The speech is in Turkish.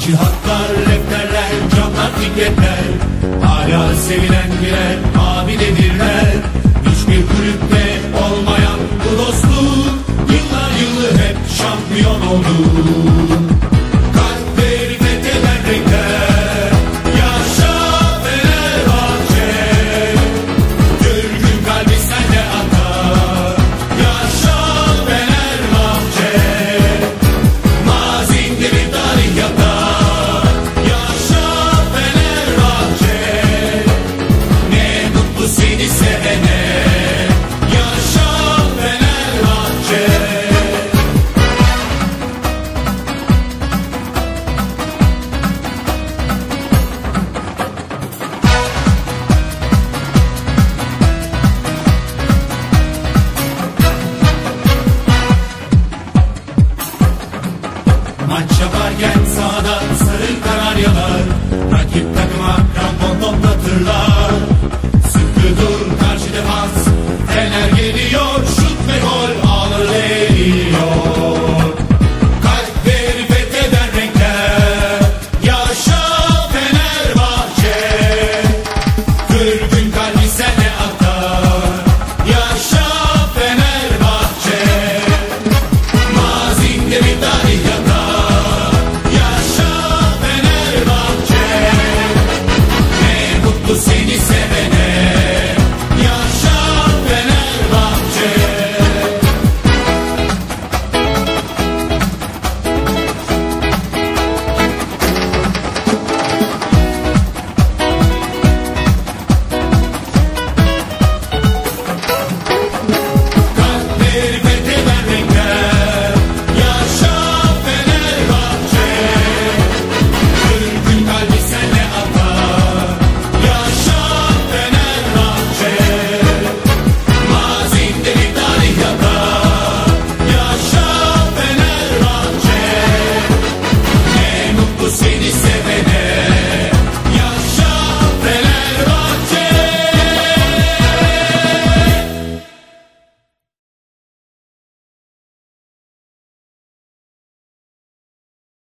Cihatlar, rehberler, camlar, tiketler Hala sevilen birer abidedirler Hiçbir kulüpte olmayan bu dostluk Yıllar yılı hep şampiyon oldu Maç yaparken sahada sarı kanaryalar Rakip takıma krampon toplatırlar